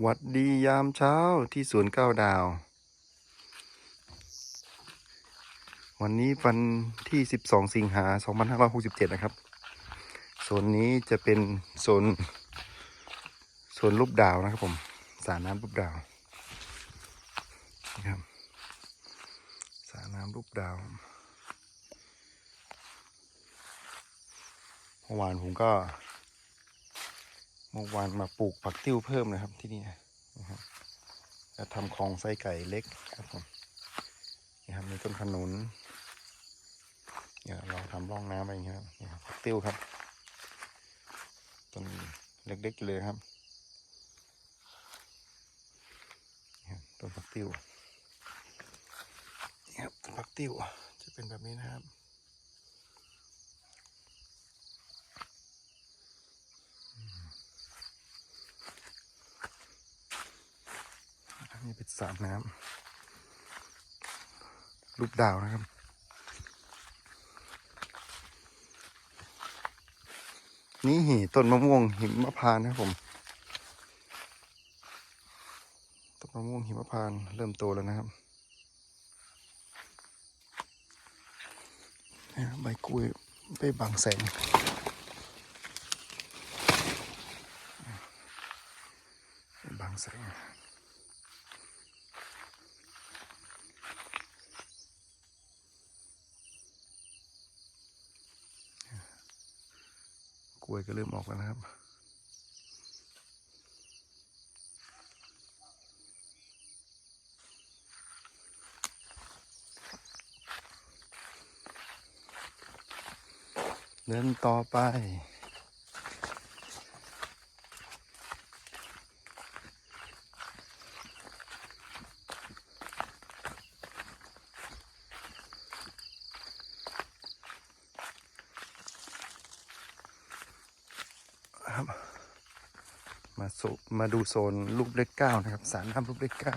หวัดดียามเช้าที่สวนเก้าดาว วันนี้วันที่ 12 สิงหา 2567 นะครับโซนนี้จะเป็นโซนโซนรูปดาวนะครับผมสระน้ำรูปดาวนะครับสระน้ำรูปดาวเมื่อวานผมก็ เมื่อวานมาปลูกผักติ้วเพิ่มนะครับที่นี่นะครับจะทำคลองไส้ไก่เล็กครับผมนี่ครับมีต้นขนุนเนี่ยเราทำร่องน้ำไปอย่างเงี้ยครับนี่ครับผักติ้วครับต้นเล็กๆเลยครับนี่ครับต้นผักติ้วนี่ครับผักติ้วจะเป็นแบบนี้นะครับ อั นนี้เป็นสระน้ำรูปดาวนะครับ นี่หิต้นมะม่วงหิมพานนะครับผม ต้นมะม่วงหิมพานเริ่มโตแล้วนะครับใบกล้วยใบบังแสง บางแสง กล้ วยก็เริ่มออกแล้วนะครับ เดินต่อไป ครับมาโซ มาดูโซนลูกเล็กเก้านะครับ สารน้ำลูกเล็กเก้า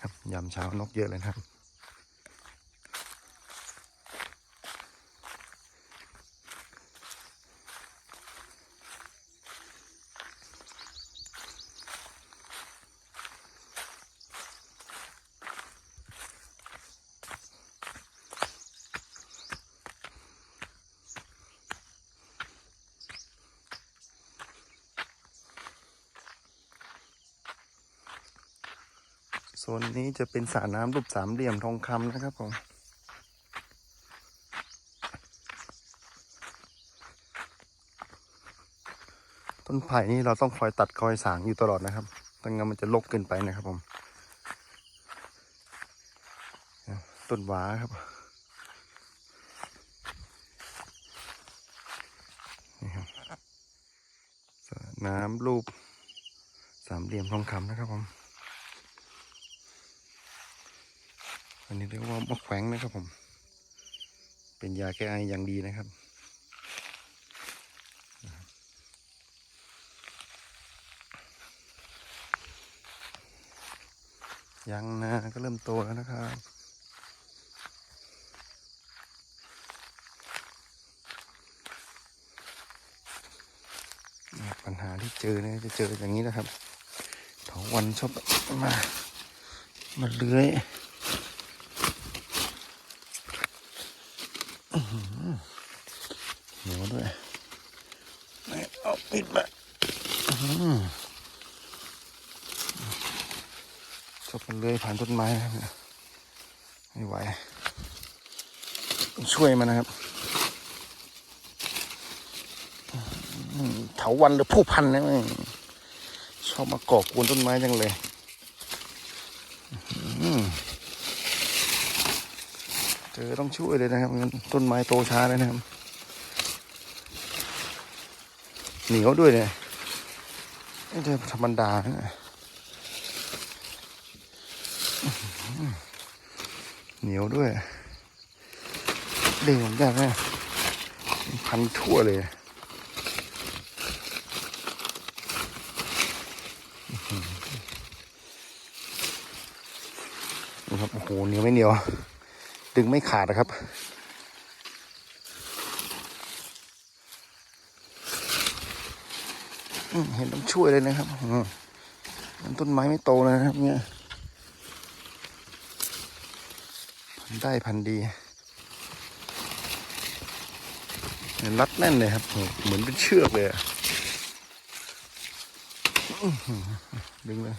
ครับยามเช้านกเยอะเลยนะครับ โซ นี้จะเป็นสระน้ำรูปสามเหลี่ยมทองคำนะครับผมต้นไผ่นี่เราต้องคอยตัดคอยสางอยู่ตลอดนะครับไม่งั้นมันจะลกเกินไปนะครับผมต้นหวาครับนี่ครับน้ำรูปสามเหลี่ยมทองคำนะครับผม อันนี้เรียกว่ามะแขวงนะครับผม เป็นยาแก้ไออย่างดีนะครับยังนะก็เริ่มโตแล้วนะครับ ปัญหาที่เจอเนี่ยจะเจออย่างนี้นะครับเถาวันชอบมา มาเลื้อย เหนียวด้วยไม่ ปิดมาชอบมันเลื้อยผ่านต้นไม้นะครับไม่ไหวช่วยมันนะครับเถาวันหรือผู้พันนะแม่ชอบมาก่อกวนต้นไม้จังเลยเจอต้องช่วยเลยนะครับต้นไม้โตช้าเลยนะครับ เหนียวด้วยเนี่ยไม่ใช่ธรรมดานะเหนียวด้วย เด้งผมยากนะพันทั่วเลยนี่ครับโอ้โหเหนียวไม่เหนียว ดึงไม่ขาดนะครับ อืม เห็นต้องช่วยเลยนะครับมันต้นไม้ไม่โตเลยนะครับ เนี่ย พันได้พันดีนัดแน่นเลยครับ เหมือนเป็นเชือกเลยดึงเลย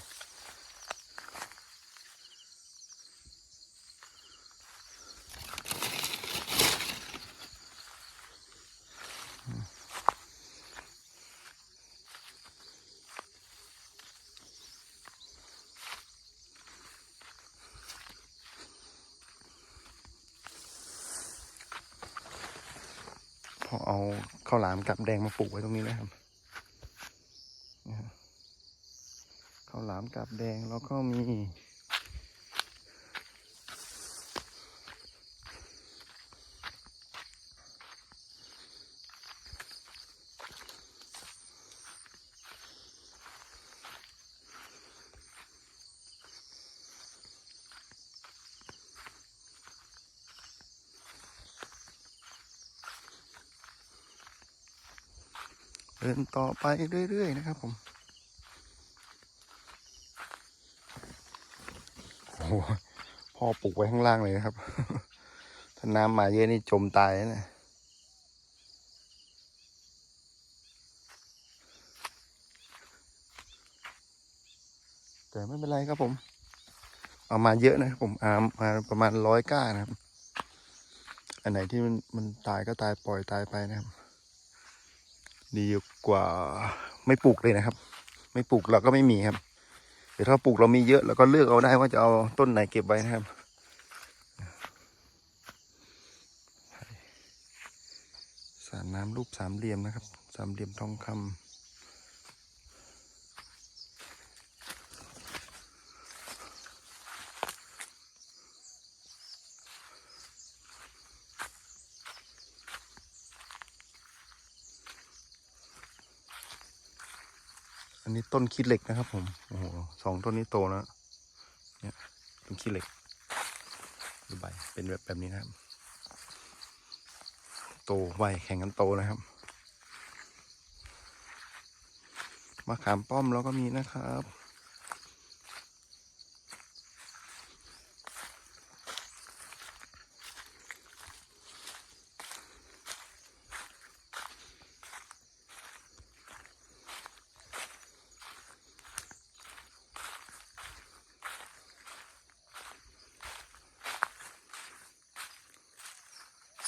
พอเอาข้าวหลาม กับแดงมาปลูกไว้ตรงนี้นะครับข้าวหลามกับแดงแล้วก็มี เดินต่อไปเรื่อยๆนะครับผมโอ้โหพ่อปลูกไว้ข้างล่างเลยนะครับ ถ้าน้ำมาเยอะนี่จมตายนะเนี่ยแต่ไม่เป็นไรครับผม เอามาเยอะนะครับผมเอามาประมาณร้อยก้านะครับ อันไหนที่มันมันตายก็ตายปล่อยตายไปนะครับ ดีกว่าไม่ปลูกเลยนะครับ ไม่ปลูกเราก็ไม่มีครับเดี๋ยวถ้าปลูกเรามีเยอะเราก็เลือกเอาได้ว่าจะเอาต้นไหนเก็บไว้นะครับสารน้ำรูปสามเหลี่ยมนะครับ สามเหลี่ยมทองคำ อันนี้ต้นขี้เหล็กนะครับ ผม โอ้โหสองต้นนี้โตแล้ว เนี่ยต้นขี้เหล็กดูใบเป็นแบบแบบนี้นะครับ โตไวแข่งกันโตนะครับ มาขามป้อมเราก็มีนะครับ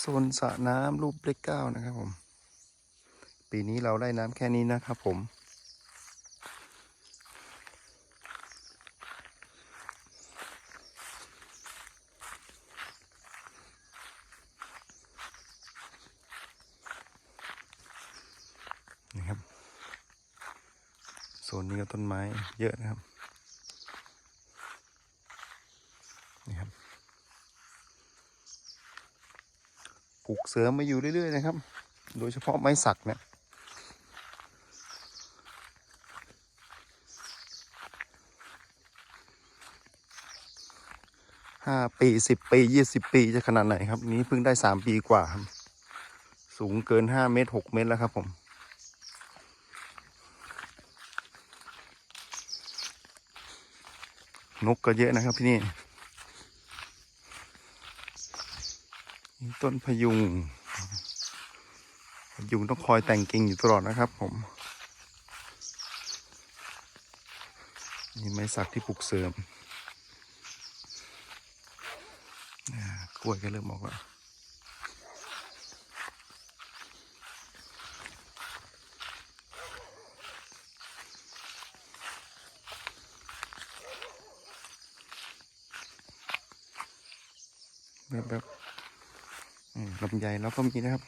ซนสระน้ำรูปเลขเก้านะครับผม ปีนี้เราได้น้ำแค่นี้นะครับผม นี่ครับ โซนนี้ก็ต้นไม้เยอะนะครับ นี่ครับ ปลูกเสริมมาอยู่เรื่อยๆนะครับ โดยเฉพาะไม้สักเนี่ยห้าปีสิบปียี่สิบปีจะขนาดไหนครับ นี้เพิ่งได้สามปีกว่าครับ สูงเกินห้าเมตรหกเมตรแล้วครับผมนกก็เยอะนะครับที่นี่ ต้นพยุง พยุงต้องคอยแต่งกิ่งอยู่ตลอดนะครับผม นี่ไม้สักที่ปลูกเสริมกล้วยก็เริ่มออกแล้วแบบแบบ ลำไยเราก็มีนะครับ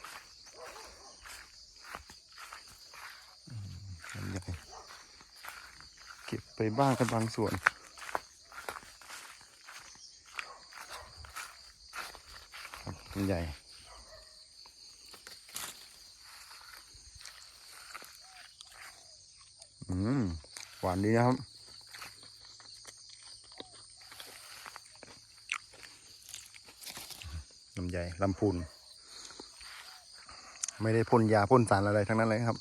ลำไยเก็บไปบ้างกันบางส่วนครับลำไยอืมหวานดีนะครับ ลำไยลำพูน ไม่ได้พ่นยาพ่นสารอะไรทั้งนั้นเลยครับ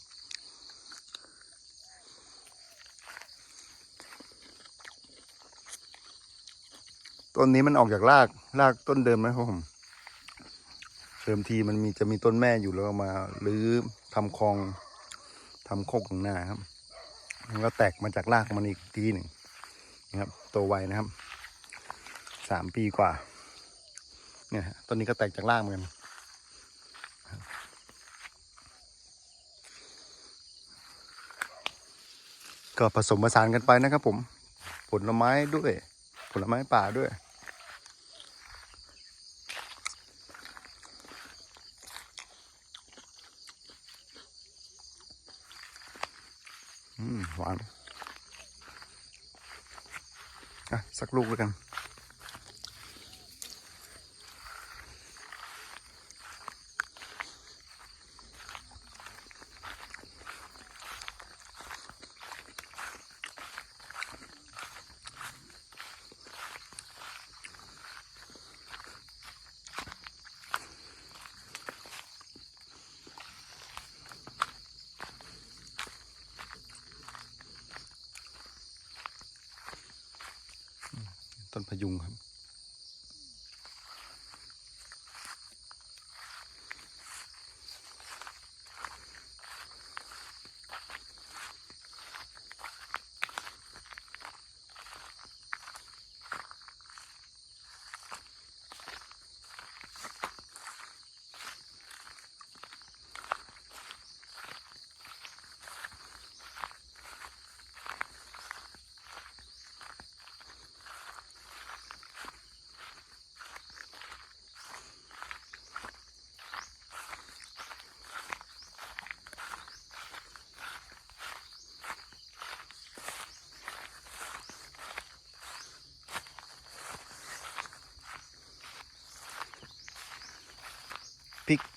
ต้นนี้มันออกจากรากรากต้นเดิมนะครับผมเดิมทีมันมีจะมีต้นแม่อยู่แล้วมาหรือทำคลองทำโคกของนาครับมันก็แตกมาจากรากมันอีกทีหนึ่งนะครับ โตไวนะครับสามปีกว่า เนี่ยฮะต้นนี้ก็แตกจากรากเหมือนกันก็ผสมผสานกันไปนะครับผม ผลไม้ด้วย ผลไม้ป่าด้วย อืมหวานอะสักลูกแล้วกัน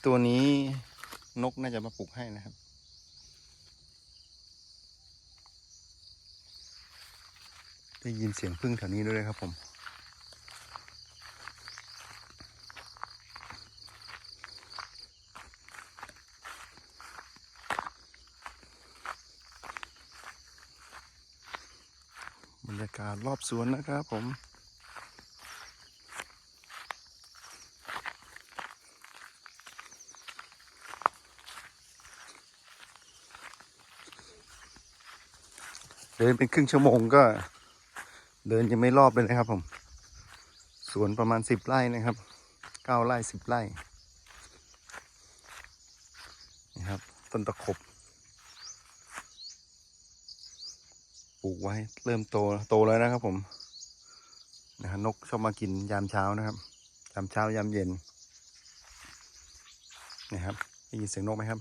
ตัวนี้นกน่าจะมาปลูกให้นะครับ ได้ยินเสียงพึ่งแถวนี้ด้วยครับผม บรรยากาศรอบสวนนะครับผม เดินเป็นครึ่งชั่วโมงก็ เดินยังไม่รอบเลยนะครับ ผม สวนประมาณสิบไร่นะครับเก้าไร่สิบไร่นี่ครับต้นตะขบปลูกไว้เริ่มโตโตแล้วนะครับ ผมนะฮะนกชอบมากินยามเช้านะครับ ยามเช้ายามเย็นนี่ครับได้ยินเสียงนกไหมครับ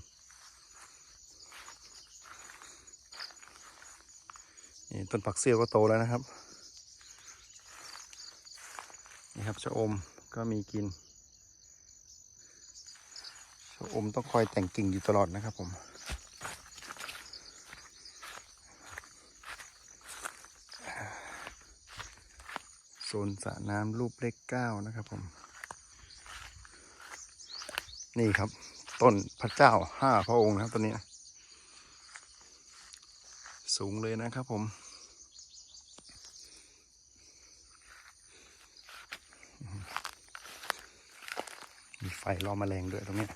นี่ต้นผักเสี้ยวก็โตแล้วนะครับ นี่ครับชะอมก็มีกินชะอมต้องคอยแต่งกิ่งอยู่ตลอดนะครับผมโซนสระน้ำรูปเลขเก้านะครับผม นี่ครับ ต้นพระเจ้าห้าพระองค์นะครับต้นนี้ สูงเลยนะครับผม ไฟล้อมแมลงด้วยตรงนี้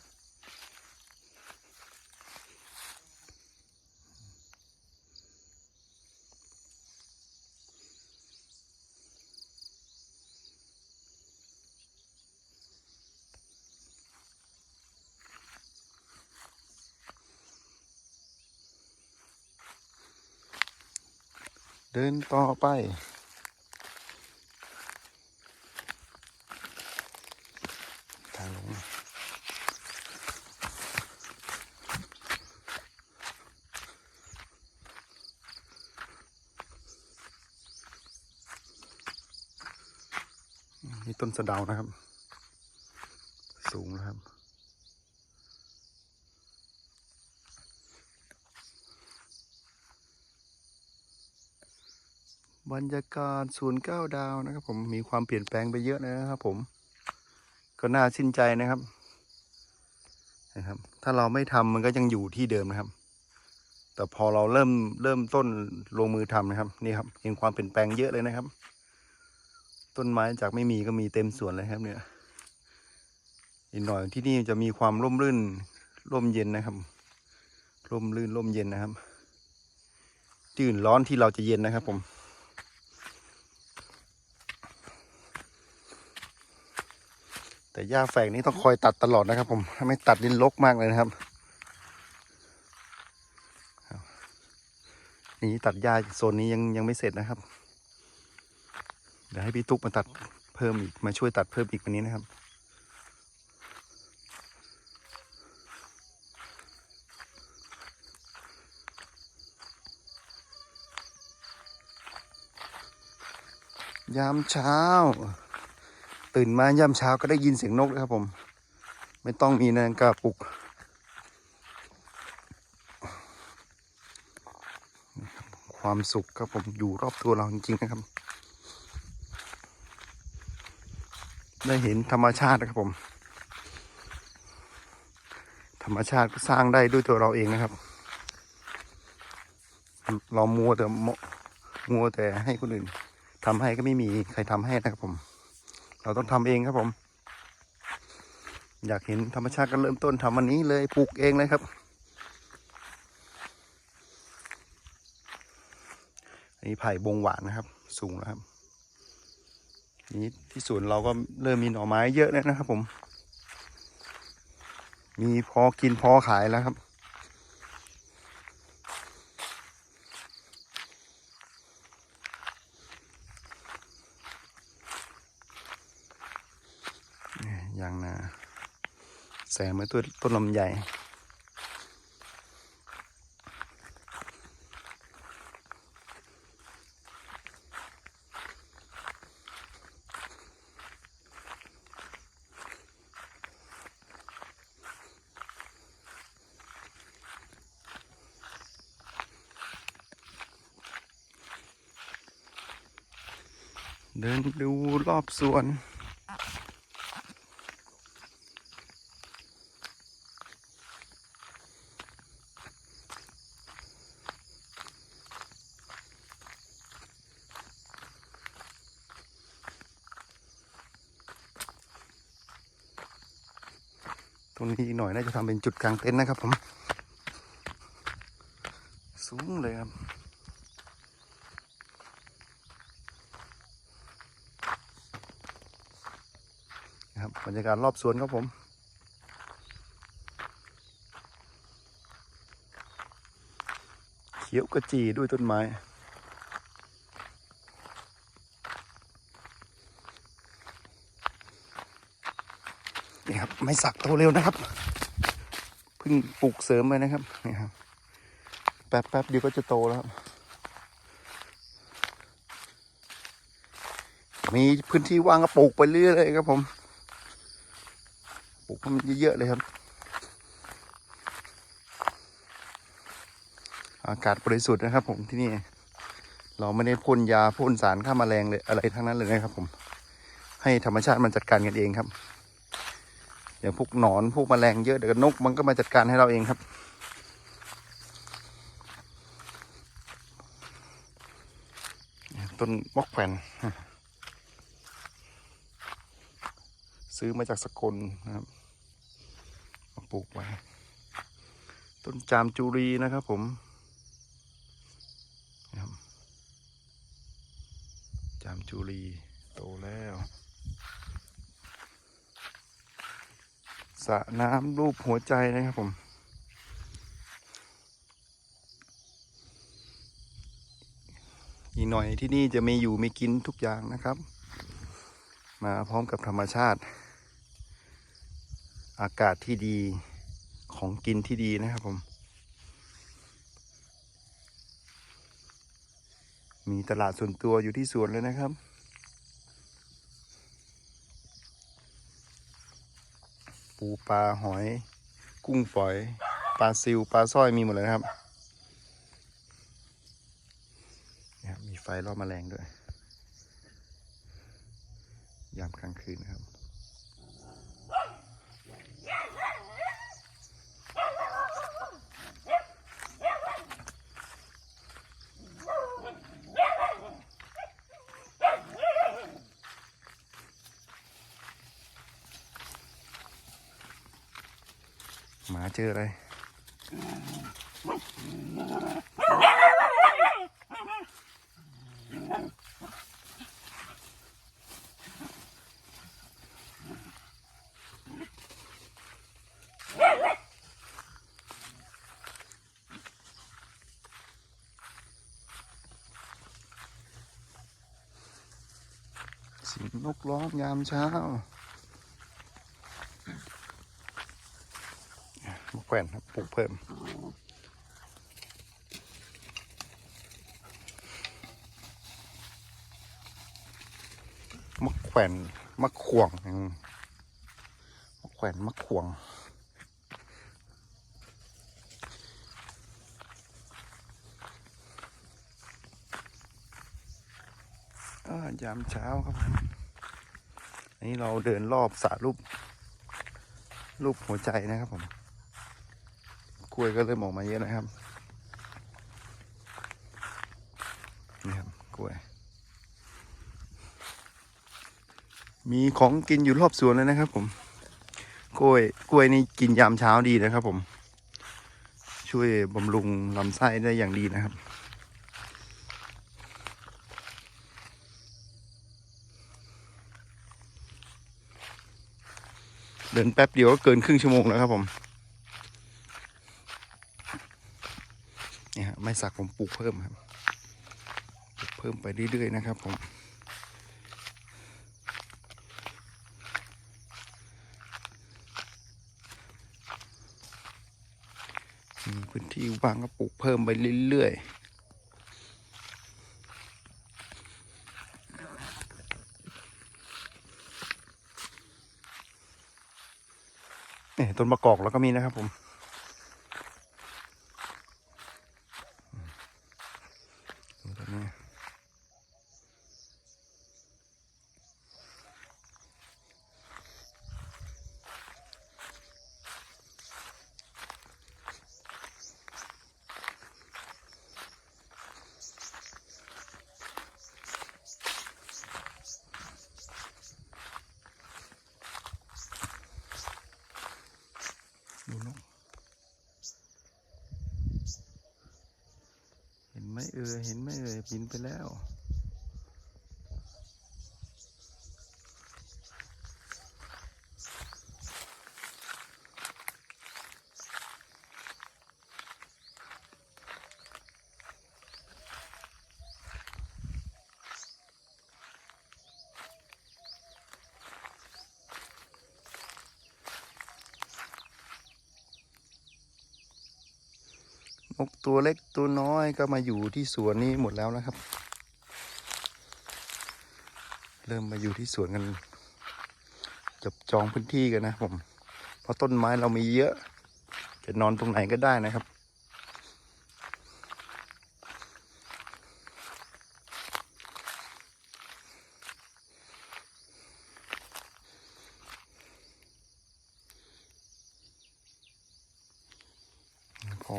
เดินต่อไป ทางลง นี่ต้น สะเดานะครับ สูงนะครับ บรรยากาศศูนย์เก้าดาวนะครับผมมีความเปลี่ยนแปลงไปเยอะเลยนะครับ ผม ก็น่าชื่นใจนะครับนะครับ ถ้าเราไม่ทำมันก็ยังอยู่ที่เดิมนะครับ แต่พอเราเริ่มเริ่มต้นลงมือทำนะครับ นี่ครับเห็นความเปลี่ยนแปลงเยอะเลยนะครับ ต้นไม้จากไม่มีก็มีเต็มสวนเลยครับ เนี่ยอีกหน่อยที่นี่จะมีความร่มรื่นร่มเย็นนะครับ ร่มรื่นร่มเย็นนะครับที่อื่นร้อนที่เราจะเย็นนะครับ ผมแต่หญ้าแฝกนี้ต้องคอยตัดตลอดนะครับ ผมถ้าไม่ตัดดินรกมากเลยนะครับนี่ตัดหญ้าโซนนี้ยังยังไม่เสร็จนะครับ เดี๋ยวให้พี่ตุ๊กมาตัดเพิ่มอีกมาช่วยตัดเพิ่มอีกวันนี้นะครับยามเช้า ตื่นมายามเช้าก็ได้ยินเสียงนกนะครับผม ไม่ต้องมีนาฬิกาปลุกความสุขครับผมอยู่รอบตัวเราจริงๆนะครับ ได้เห็นธรรมชาตินะครับผม ธรรมชาติสร้างได้ด้วยตัวเราเองนะครับ เรามัวแต่มมัวแต่ให้คนอื่นทำให้ก็ไม่มีใครทำให้นะครับผม เราต้องทำเองครับผม อยากเห็นธรรมชาติก็เริ่มต้นทำวันนี้เลยปลูกเองเลยครับอันนี้ไผ่บงหวานนะครับ สูงแล้วครับ นี้ที่สวนเราก็เริ่มมีหน่อไม้เยอะแล้วนะครับผม มีพอกินพอขายแล้วครับนี่ยางนาแซมไว้ตัวต้นลำใหญ่ เดินดูรอบสวน ตรงนี้อีกหน่อยน่าจะทำเป็นจุดกลางเต็นท์นะครับผม สูงเลยครับ นะค รยากาศรอบสวนครับผมเขียวกระจีด้วยต้นไม้นี่ครับไม่สักโตเร็วนะครับเพิ่งปลูกเสริมไปนะครับนี่ครับแป๊บแป๊บๆเดียวก็จะโตแล้วครับมีพื้นที่ว่างก็ปลูกไปเรื่อยเลยครับผม มันเยอะๆเลยครับ อากาศบริสุทธิ์นะครับ ผมที่นี่ เราไม่ได้พ่นยาพ่นสารฆ่าแมลงเลยอะไรทั้งนั้นเลยนะครับ ผม ให้ธรรมชาติมันจัดการกันเองครับอย่างพวกหนอนพวกแมลงเยอะเดี๋ยวก็นกมันก็มาจัดการให้เราเองครับ ต้นมอกแผ่นซื้อมาจากสกลนะครับ ปลูกไว้ ต้นจามจุรีนะครับผมจามจุรีโตแล้วสระน้ำรูปหัวใจนะครับผมอีกหน่อยที่นี่จะมีอยู่มีกินทุกอย่างนะครับ มาพร้อมกับธรรมชาติ อากาศที่ดีของกินที่ดีนะครับผม มีตลาดส่วนตัวอยู่ที่สวนเลยนะครับ ปูปลาหอย กุ้งฝอย ปลาซิวปลาสร้อยมีหมดเลยนะครับเนี่ยครับมีไฟล่อแมลงด้วย ยามกลางคืนนะครับ หมา เจออะไรเสิงนกร้องยามเช้ามะแข วนครับปลูกเพิ่ม มะแขวนมะขวงอืมมะแขวนมะขวงอ่ายามเช้าครับผมอันนี้เราเดินรอบสระรูปรูปหัวใจนะครับผม กล้วยก็เริ่มออกมาเยอะนะครับนี่ครับกล้วย มีของกินอยู่รอบสวนเลยนะครับ ผม กล้วย กล้วยนี่กินยามเช้าดีนะครับ ผม ช่วยบำรุงลำไส้ได้อย่างดีนะครับเดินแป๊บเดียวก็เกินครึ่งชั่วโมงแล้วครับผม นี่ฮะ ไม้สักผมปลูกเพิ่มครับปลูกเพิ่มไปเรื่อยๆนะครับผมมีพื้นที่ว่างก็ปลูกเพิ่มไปเรื่อยๆนี่ต้นมะกอกแล้วก็มีนะครับผมดูตรงนี้ดูนกเห็น ไหมเอ่ยเห็นไหมเอ่ยบินไปแล้ว ตัวเล็กตัวน้อยก็มาอยู่ที่สวนนี้หมดแล้วนะครับ เริ่มมาอยู่ที่สวนกันจับจองพื้นที่กันนะผม เพราะต้นไม้เรามีเยอะ จะนอนตรงไหนก็ได้นะครับ พอ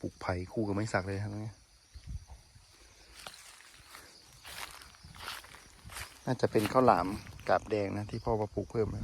ปลูกไผ่คู่กับไม้สักเลยครับเนี่น่าจะเป็นข้าวหลามกาบแดงนะที่พ่อมาปลูกเพิ่มแล้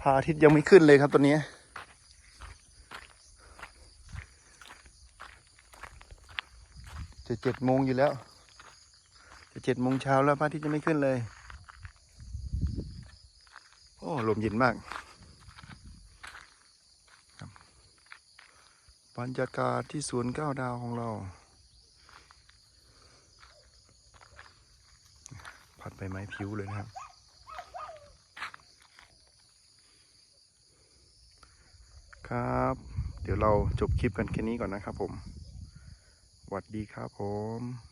พระอาทิตย์ยังไม่ขึ้นเลยครับตอนนี้ จะเจ็ดโมงอยู่แล้ว จะเจ็ดโมงเช้าแล้วพระอาทิตย์ยังไม่ขึ้นเลย โอ้ลมเย็นมากบรรยากาศที่สวนเก้าดาวของเรา พัด ใบไม้พิ้วเลยนะครับ ครับ เดี๋ยวเราจบคลิปกันแค่นี้ก่อนนะครับผมสวัสดีครับผม